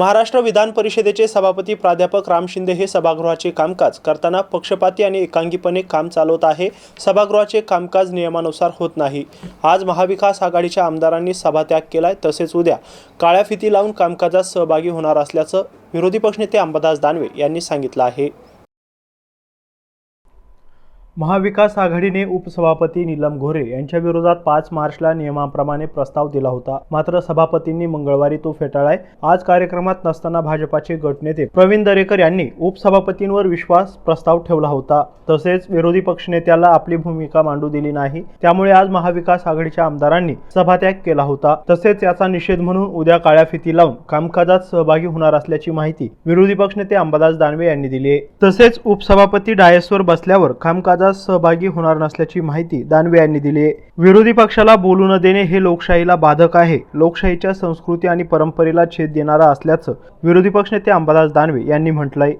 महाराष्ट्र विधान परिषदेचे सभापती प्राध्यापक राम शिंदे हे सभागृहाचे कामकाज करताना पक्षपाती आणि एकांगीपणे काम चालवत आहे. सभागृहाचे कामकाज नियमानुसार होत नाही. आज महाविकास आघाडीच्या आमदारांनी सभात्याग केलाय. तसेच उद्या काळ्या फिती लावून कामकाजात सहभागी होणार असल्याचं विरोधी पक्षनेते अंबादास दानवे यांनी सांगितलं आहे. महाविकास आघाडीने उपसभापती नीलम घोरे यांच्या विरोधात पाच मार्चला नियमाप्रमाणे प्रस्ताव दिला होता. मात्र सभापतींनी मंगळवारी तो फेटाळाय आज कार्यक्रमात नसताना भाजपाचे गटनेते प्रवीण दरेकर यांनी उपसभापतींवर विश्वास प्रस्ताव ठेवला होता. तसेच विरोधी पक्षनेत्याला आपली भूमिका मांडू दिली नाही. त्यामुळे आज महाविकास आघाडीच्या आमदारांनी सभात्याग केला होता. तसेच याचा निषेध म्हणून उद्या काळ्या फिती लावून कामकाजात सहभागी होणार असल्याची माहिती विरोधी पक्षनेते अंबादास दानवे यांनी दिली तसेच उपसभापती डायसवर बसल्यावर कामकाज कामकाजात सहभागी होणार नसल्याची माहिती दानवे यांनी दिली आहे. विरोधी पक्षाला बोलू न देणे हे लोकशाहीला बाधक आहे. लोकशाहीच्या संस्कृती आणि परंपरेला छेद देणारा असल्याचं विरोधी पक्षनेते अंबादास दानवे यांनी म्हटलंय.